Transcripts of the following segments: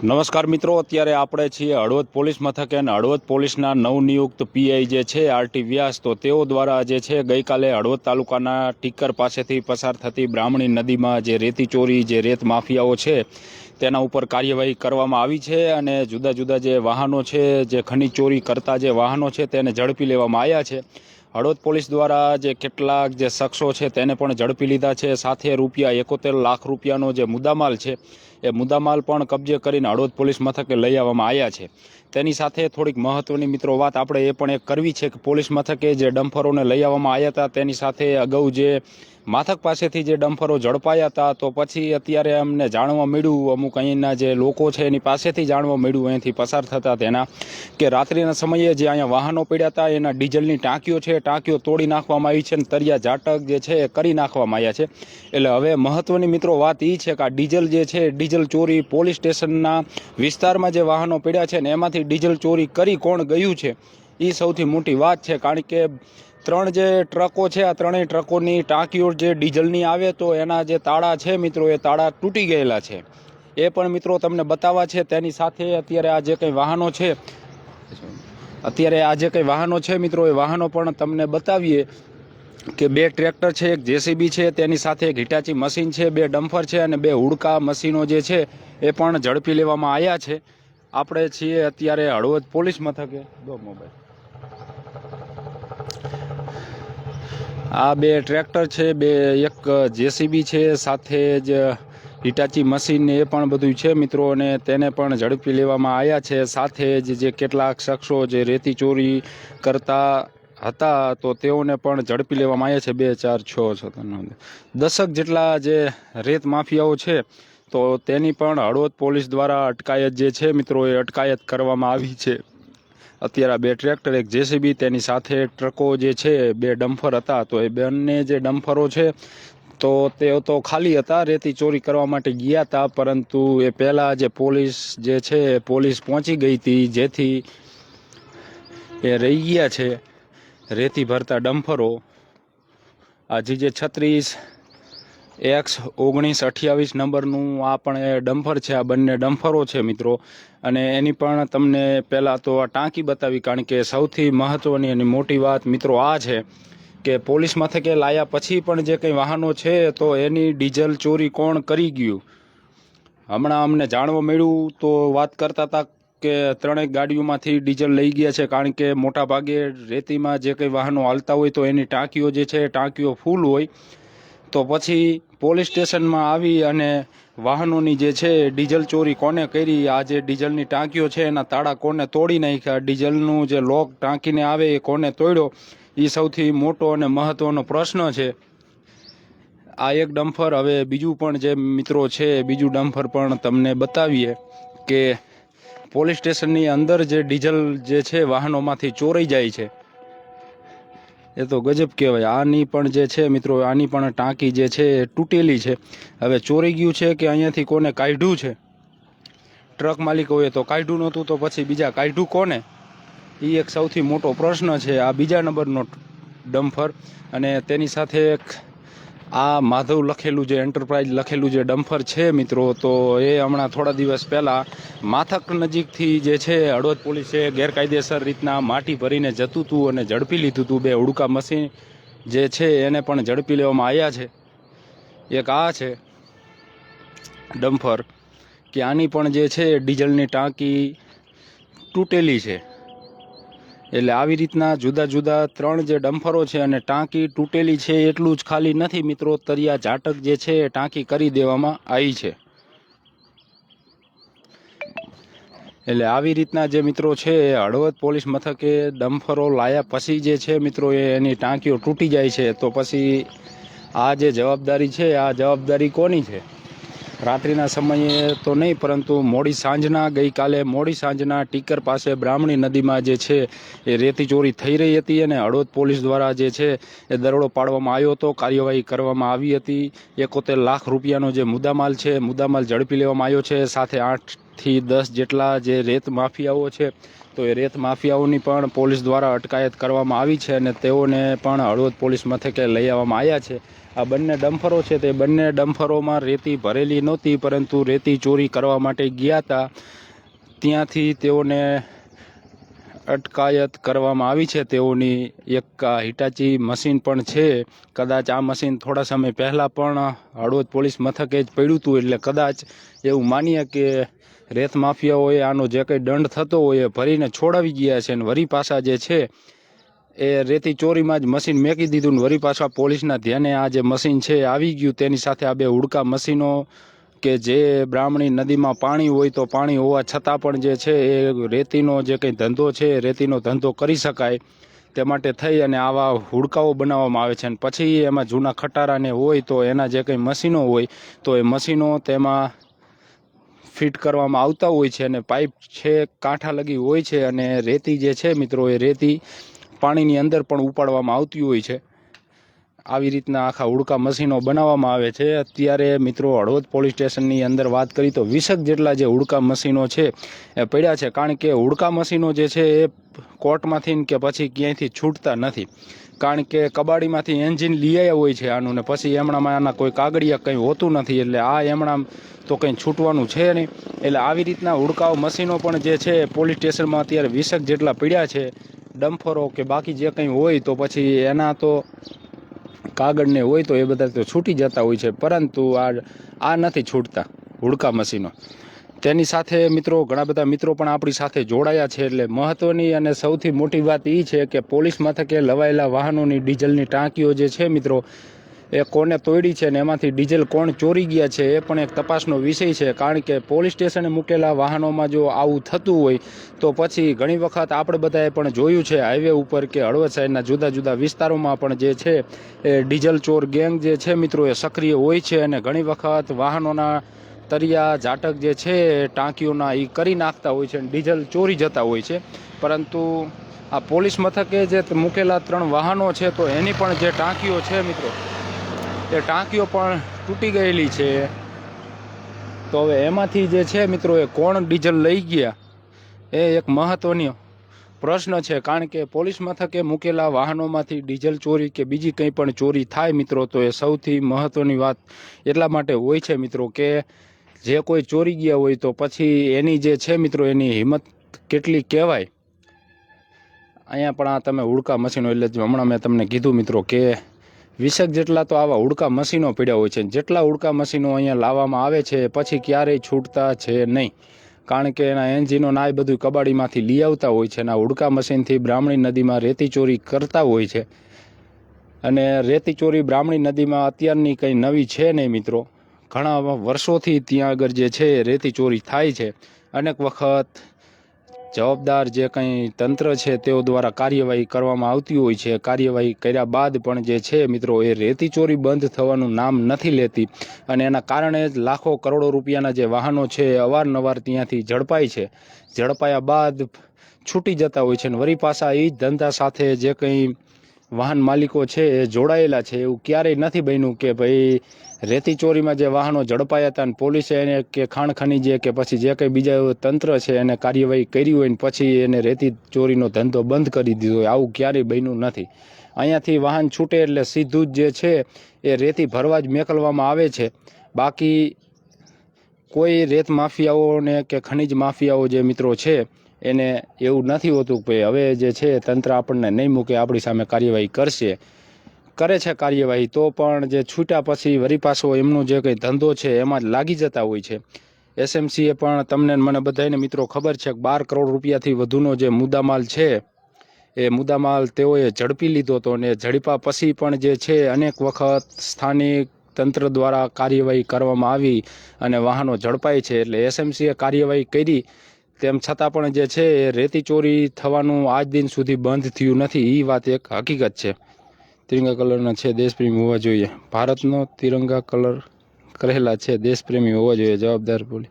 નમસ્કાર મિત્રો, અત્યારે આપણે છીએ હળવદ પોલીસ મથકે અને હળવદ પોલીસના નવનિયુક્ત પીઆઈ જે છે, આરટી વ્યાસ, તો તેઓ દ્વારા જે છે, ગઈકાલે હળવદ તાલુકાના ટીકર પાસેથી પસાર થતી બ્રાહ્મણી નદીમાં જે રેતી ચોરી, જે રેત માફિયાઓ છે, તેના ઉપર કાર્યવાહી કરવામાં આવી છે અને જુદા જુદા જે વાહનો છે, જે ખનીજ ચોરી કરતા જે વાહનો છે, તેને ઝડપી લેવામાં આવ્યા છે. હળવદ પોલીસ દ્વારા જે કેટલાક જે શખ્સો છે, તેને પણ ઝડપી લીધા છે. સાથે રૂપિયા એકોતેર લાખ રૂપિયાનો જે મુદ્દામાલ છે એ મુદ્દામાલ પણ કબજે કરીને હળવદ પોલીસ મથકે લઈ આવવામાં આવ્યા છે. તેની સાથે થોડીક મહત્વની મિત્રો વાત આપણે એ પણ એક કરવી છે કે પોલીસ મથકે જે ડમ્ફરોને લઈ આવવામાં આવ્યા હતા, તેની સાથે અગાઉ જે માથક પાસેથી જે ડમ્ફરો ઝડપાયા હતા, તો પછી અત્યારે અમને જાણવા મળ્યું, અમુક અહીંના જે લોકો છે એની પાસેથી જાણવા મળ્યું, અહીંથી પસાર થતા તેના કે રાત્રિના સમયે જે અહીંયા વાહનો પડ્યા હતા, એના ડીઝલની ટાંકીઓ છે, ટાંકીઓ તોડી નાખવામાં આવી છે અને તરિયા જાટક જે છે એ કરી નાખવામાં આવ્યા છે. એટલે હવે મહત્વની મિત્રો વાત એ છે કે આ ડીઝલ જે છે ડીઝલ ચોરી પોલીસ સ્ટેશનના વિસ્તારમાં જે વાહનો પડ્યા છે ને એમાંથી ડીઝલ ચોરી કરી કોણ ગયું છે? એ સૌથી મોટી વાત છે, કારણ કે ત્રણ જે ટ્રકો છે, આ ત્રણેય ટ્રકોની ટાંકીઓ જે ડીઝલની આવે તો એના જે તાળા છે મિત્રો, એ તાળા તૂટી ગયેલા છે. એ પણ મિત્રો તમને બતાવવા છે, તેની સાથે અત્યારે આ જે કંઈ વાહનો છે, અત્યારે આ જે કંઈ વાહનો છે મિત્રો, એ વાહનો પણ તમને બતાવીએ. કે બે ટ્રેક્ટર છે, એક જેસીબી છે, તેની સાથે એક હિટાચી મશીન છે, બે ડમ્ફર છે અને બે હુડકા મશીનો જે છે એ પણ ઝડપી લેવામાં આવ્યા છે. આપણે છીએ અત્યારે હળવદ પોલીસ મથકે. દો મોબાઈલ. આ બે ટ્રેક્ટર છે, બે એક જેસીબી છે, સાથે જ હિટાચી મશીન એ પણ બધું છે મિત્રો, અને તેને પણ ઝડપી લેવામાં આવ્યા છે. સાથે જ જે કેટલાક શખ્સો જે રેતી ચોરી કરતા હતા, તો તેઓને પણ ઝડપી લેવામાં આવ્યા છે. બે, ચાર, છ દશક જેટલા જે રેત માફિયાઓ છે, તો તેની પણ હળવદ પોલીસ દ્વારા અટકાયત જે છે, મિત્રો, એ અટકાયત કરવામાં આવી છે. અત્યારે બે ટ્રેક્ટર, એક જેસીબી, તેની સાથે ટ્રકો જે છે, બે ડમ્ફર હતા. તો એ બંને જે ડમ્ફરો છે, તો તેઓ તો ખાલી હતા, રેતી ચોરી કરવા માટે ગયા હતા, પરંતુ એ પહેલાં જે પોલીસ જે છે પોલીસ પહોંચી ગઈ હતી, જેથી એ રહી ગયા છે. રેતી ભરતા ડમ્ફરો. આજે જે છત્રીસ એક્સ ઓગણીસ અઠ્યાવીસ નંબરનું આ પણ એ ડમ્ફર છે, આ બંને ડમ્ફરો છે મિત્રો. અને એની પણ તમને પહેલાં તો આ ટાંકી બતાવી, કારણ કે સૌથી મહત્ત્વની અને મોટી વાત મિત્રો આ છે કે પોલીસ મથકે લાયા પછી પણ જે કંઈ વાહનો છે, તો એની ડીઝલ ચોરી કોણ કરી ગયું? હમણાં અમને જાણવા મળ્યું તો વાત કરતા હતા કે ત્રણેક ગાડીઓમાંથી ડીઝલ લઈ ગયા છે, કારણ કે મોટા ભાગે રેતીમાં જે કંઈ વાહનો હાલતા હોય તો એની ટાંકીઓ જે છે, ટાંકીઓ ફૂલ હોય. તો પછી પોલીસ સ્ટેશનમાં આવી અને વાહનોની જે છે, ડીઝલ ચોરી કોને કરી? આ જે ડીઝલની ટાંકીઓ છે, એના તાળા કોને તોડી નાખ્યા? ડીઝલનું જે લોક ટાંકીને આવે એ કોને તોડ્યો? એ સૌથી મોટો અને મહત્ત્વનો પ્રશ્ન છે. આ એક ડમ્ફર, હવે બીજું પણ જે મિત્રો છે, બીજું ડમ્ફર પણ તમને બતાવીએ કે પોલીસ સ્ટેશનની અંદર જે ડીઝલ જે છે વાહનોમાંથી ચોરાઈ જાય છે. એ તો ગજબ કહેવાય. આની પણ જે છે મિત્રો, આની પણ ટાંકી જે છે એ તૂટેલી છે. હવે ચોરી ગયું છે કે અહીંયાથી કોને કાઢ્યું છે? ટ્રક માલિકોએ તો કાઢ્યું નહોતું તો પછી બીજા કાઢ્યું કોને? એ એક સૌથી મોટો પ્રશ્ન છે. આ બીજા નંબરનો ડમ્ફર અને તેની સાથે એક આ માધવ લખેલું જે એન્ટરપ્રાઇઝ લખેલું જે ડમ્ફર છે મિત્રો, તો એ હમણાં થોડા દિવસ પહેલાં માથક નજીકથી જે છે હળવદ પોલીસે ગેરકાયદેસર રીતના માટી ભરીને જતું હતું અને ઝડપી લીધું હતું બે ઉડકા મશીન જે છે એને પણ ઝડપી લેવામાં આવ્યા છે. એક આ છે ડમ્ફર, કે આની પણ જે છે ડીઝલની ટાંકી તૂટેલી છે. એટલે આવી રીતના જુદા જુદા ત્રણ જે ડમ્ફરો છે અને ટાંકી તૂટેલી છે એટલું જ ખાલી નથી મિત્રો. તરિયા ઝાટક જે છે એ ટાંકી કરી દેવામાં આવી છે. એટલે આવી રીતના જે મિત્રો છે એ હળવદ પોલીસ મથકે ડમ્ફરો લાયા પછી જે છે મિત્રો એ એની ટાંકીઓ તૂટી જાય છે. તો પછી આ જે જવાબદારી છે, આ જવાબદારી કોની છે? રાત્રિના સમયે તો નહીં, પરંતુ મોડી સાંજના, ગઈકાલે મોડી સાંજના ટીકર પાસે બ્રાહ્મણી નદીમાં જે છે એ રેતી ચોરી થઈ રહી હતી અને હળવદ પોલીસ દ્વારા જે છે એ દરોડો પાડવામાં આવ્યો હતો. કાર્યવાહી કરવામાં આવી હતી. એકોતેર લાખ રૂપિયાનો જે મુદ્દામાલ છે, મુદ્દામાલ ઝડપી લેવામાં આવ્યો છે. સાથે આઠથી દસ જેટલા જે રેત માફિયાઓ છે તો એ રેત માફિયાઓની પણ પોલીસ દ્વારા અટકાયત કરવામાં આવી છે અને તેઓને પણ હળવદ પોલીસ મથકે લઈ આવવામાં આવ્યા છે. આ બંને ડમ્ફરો છે તે બંને ડમ્ફરોમાં રેતી ભરેલી નહોતી, પરંતુ રેતી ચોરી કરવા માટે ગયા હતા. ત્યાંથી તેઓને અટકાયત કરવામાં આવી છે. તેઓની એક હિટાચી મશીન પણ છે. કદાચ આ મશીન થોડા સમય પહેલાં પણ હળવદ પોલીસ મથકે જ પડ્યું હતું, એટલે કદાચ એવું માનીએ કે રેત માફિયાઓએ આનો જે કંઈ દંડ થતો હોય એ ભરીને છોડાવી ગયા છે અને વરી પાછા જે છે એ રેતી ચોરીમાં જ મશીન મેકી દીધું ને વરી પાછા પોલીસના ધ્યાને આ જે મશીન છે આવી ગયું. તેની સાથે આ બે હુડકા મશીનો કે જે બ્રાહ્મણી નદીમાં પાણી હોય તો પાણી હોવા છતાં પણ જે છે એ રેતીનો જે કંઈ ધંધો છે રેતીનો ધંધો કરી શકાય તે માટે થઈ અને આવા હુડકાઓ બનાવવામાં આવે છે. અને પછી એમાં જૂના ખટારાને હોય તો એના જે કંઈ મશીનો હોય તો એ મશીનો તેમાં ફિટ કરવામાં આવતા હોય છે અને પાઇપ છે, કાંઠા લગી હોય છે અને રેતી જે છે મિત્રો, એ રેતી પાણીની અંદર પણ ઉપાડવામાં આવતી હોય છે. આવી રીતના આખા ઉડકા મશીનો બનાવવામાં આવે છે. અત્યારે મિત્રો, હળવદ પોલીસ સ્ટેશનની અંદર વાત કરી તો વીસક જેટલા જે ઉડકા મશીનો છે એ પડ્યા છે. કારણ કે હુડકા મશીનો જે છે એ કોર્ટમાંથી કે પછી ક્યાંયથી છૂટતા નથી. કારણ કે કબાડીમાંથી એન્જિન લઈ આવ્યા હોય છે આનું ને પછી એમણામાં આના કોઈ કાગળિયા કંઈ હોતું નથી એટલે આ એમણામ તો કંઈ છૂટવાનું છે નહીં. એટલે આવી રીતના હુડકાઓ મશીનો પણ જે છે પોલીસ સ્ટેશનમાં અત્યારે વીસક જેટલા પીડ્યા છે, ડમ્ફરો કે બાકી જે કંઈ હોય તો પછી એના તો કાગળને હોય તો એ બધા તો છૂટી જતા હોય છે, પરંતુ આ આ નથી છૂટતા હુડકા મશીનો. તેની સાથે મિત્રો, ઘણા બધા મિત્રો પણ આપણી સાથે જોડાયા છે. એટલે મહત્ત્વની અને સૌથી મોટી વાત એ છે કે પોલીસ મથકે લવાયેલા વાહનોની ડીઝલની ટાંકીઓ જે છે મિત્રો, એ કોને તોડી છે ને એમાંથી ડીઝલ કોણ ચોરી ગયા છે એ પણ એક તપાસનો વિષય છે. કારણ કે પોલીસ સ્ટેશને મૂકેલા વાહનોમાં જો આવું થતું હોય, તો પછી ઘણી વખત આપણે બધાએ પણ જોયું છે હાઈવે ઉપર કે હળવદ સાઈડના જુદા જુદા વિસ્તારોમાં પણ જે છે એ ડીઝલ ચોર ગેંગ જે છે મિત્રો, એ સક્રિય હોય છે અને ઘણી વખત વાહનોના તરિયા ઝાટક જે છે ટાંકીઓના એ કરી નાખતા હોય છે અને ડીઝલ ચોરી જતા હોય છે. પરંતુ આ પોલીસ મથકે જે મૂકેલા ત્રણ વાહનો છે તો એની પણ જે ટાંકીઓ છે મિત્રો, એ ટાંકીઓ પણ તૂટી ગયેલી છે. તો હવે એમાંથી જે છે મિત્રો એ કોણ ડીઝલ લઈ ગયા? એ એક મહત્વની પ્રશ્ન છે, કારણ કે પોલીસ મથકે મૂકેલા વાહનોમાંથી ડીઝલ ચોરી કે બીજી કંઈ પણ ચોરી થાય મિત્રો, તો એ સૌથી મહત્વની વાત એટલા માટે હોય છે મિત્રો કે જે કોઈ ચોરી ગયા હોય તો પછી એની જે છે મિત્રો, એની હિંમત કેટલી કહેવાય? અહીંયા પણ આ તમે ઉડકા મશીનો, એટલે જ હમણાં મેં તમને કીધું મિત્રો કે વીસેક જેટલા તો આવા ઉડકા મશીનો પડ્યા હોય છે જેટલા ઉડકા મશીનો અહીંયા લાવવામાં આવે છે, પછી ક્યારેય છૂટતા છે નહીં. કારણ કે એના એન્જિનો ના એ બધું કબાડીમાંથી લઈ આવતા હોય છે અને આ હુડકા મશીનથી બ્રાહ્મણી નદીમાં રેતી ચોરી કરતા હોય છે. અને રેતી ચોરી બ્રાહ્મણી નદીમાં અત્યારની કંઈ નવી છે નહીં મિત્રો. ઘણા વર્ષોથી ત્યાં આગળ જે છે રેતી ચોરી થાય છે. અનેક વખત જવાબદાર જે કંઈ તંત્ર છે, તેઓ દ્વારા કાર્યવાહી કરવામાં આવતી હોય છે. કાર્યવાહી કર્યા બાદ પણ જે છે, મિત્રો, એ રેતી ચોરી બંધ થવાનું નામ નથી લેતી અને એના કારણે જ લાખો કરોડો રૂપિયાના જે વાહનો છે અવારનવાર ત્યાંથી ઝડપાય છે. ઝડપાયા બાદ છૂટી જતા હોય છે અને વળી પાછા એ ધંધા સાથે જે કંઈ વાહન માલિકો છે એ જોડાયેલા છે. એવું ક્યારેય નથી બન્યું કે ભાઈ રેતી ચોરીમાં જે વાહનો ઝડપાયા હતા અને પોલીસે એને કે ખાણ ખનીજે કે પછી જે કંઈ બીજા તંત્ર છે એને કાર્યવાહી કરી હોય ને પછી એને રેતી ચોરીનો ધંધો બંધ કરી દીધો આવું ક્યારેય બન્યું નથી. અહીંયાથી વાહન છૂટે એટલે સીધું જ જે છે એ રેતી ભરવા જ મેકલવામાં આવે છે. બાકી કોઈ રેત માફિયાઓને કે ખનિજ માફિયાઓ જે મિત્રો છે એને એવું નથી હોતું કે હવે જે છે તંત્ર આપણને નહીં મૂકે, આપણી સામે કાર્યવાહી કરશે. કરે છે કાર્યવાહી, તો પણ જે છૂટ્યા પછી વરી પાછો એમનો જે કંઈ ધંધો છે એમાં જ લાગી જતા હોય છે. એસએમસીએ પણ તમને મને બધાને મિત્રો ખબર છે કે બાર કરોડ રૂપિયાથી વધુનો જે મુદ્દામાલ છે, એ મુદ્દામાલ તેઓએ ઝડપી લીધો હતો અને ઝડપા પછી પણ જે છે અનેક વખત સ્થાનિક તંત્ર દ્વારા કાર્યવાહી કરવામાં આવી અને વાહનો ઝડપાય છે. એટલે એસએમસીએ કાર્યવાહી કરી તેમ છતાં પણ જે છે એ રેતી ચોરી થવાનું આજ દિન સુધી બંધ થયું નથી. એ વાત એક હકીકત છે. તિરંગા કલરના છે દેશપ્રેમી હોવા જોઈએ. ભારતનો તિરંગા કલર કરેલા છે દેશપ્રેમી હોવા જોઈએ. જવાબદાર પોલીસ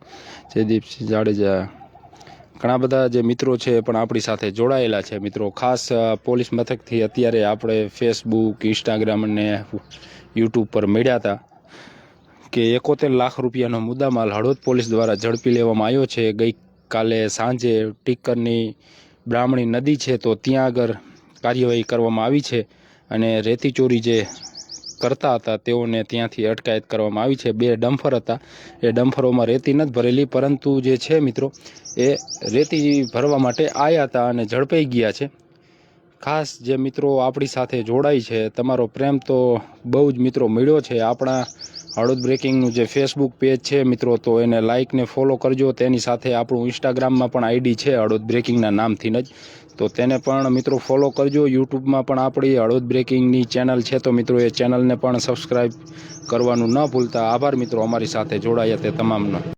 જયદીપસિંહ જાડેજા. ઘણા બધા જે મિત્રો છે પણ આપણી સાથે જોડાયેલા છે મિત્રો. ખાસ પોલીસ મથકથી અત્યારે આપણે ફેસબુક ઇન્સ્ટાગ્રામ અને યુટ્યુબ પર મળ્યા હતા કે એકોતેર લાખ રૂપિયાનો મુદ્દામાલ હળવદ પોલીસ દ્વારા ઝડપી લેવામાં આવ્યો છે. ગઈકાલે સાંજે ટીકરની બ્રાહ્મણી નદી છે તો ત્યાં આગળ કાર્યવાહી કરવામાં આવી છે અને રેતી ચોરી જે કરતા હતા તેઓને ત્યાંથી અટકાયત કરવામાં આવી છે. બે ડમ્ફર હતા. એ ડમ્ફરોમાં રેતી નથી ભરેલી, પરંતુ જે છે મિત્રો, એ રેતી ભરવા માટે આવ્યા હતા અને ઝડપાઈ ગયા છે. ખાસ જે મિત્રો આપણી સાથે જોડાય છે, તમારો પ્રેમ તો બહુ જ મિત્રો મળ્યો છે. આપણા હળદ બ્રેકિંગનું જે ફેસબુક પેજ છે, મિત્રો, તો એને લાઇક ને ફોલો કરજો. તેની સાથે આપણું ઇન્સ્ટાગ્રામમાં પણ આઈડી છે, હળદ બ્રેકિંગના નામથી જ. તો તેને પણ, મિત્રો ફોલો કરજો. યુટ્યુબમાં પણ આપણી હળદ બ્રેકિંગની ચેનલ છે, તો મિત્રો, એ ચેનલને પણ સબસ્ક્રાઈબ કરવાનું ન ભૂલતા. આભાર, મિત્રો, અમારી સાથે જોડાયા તે તમામનો.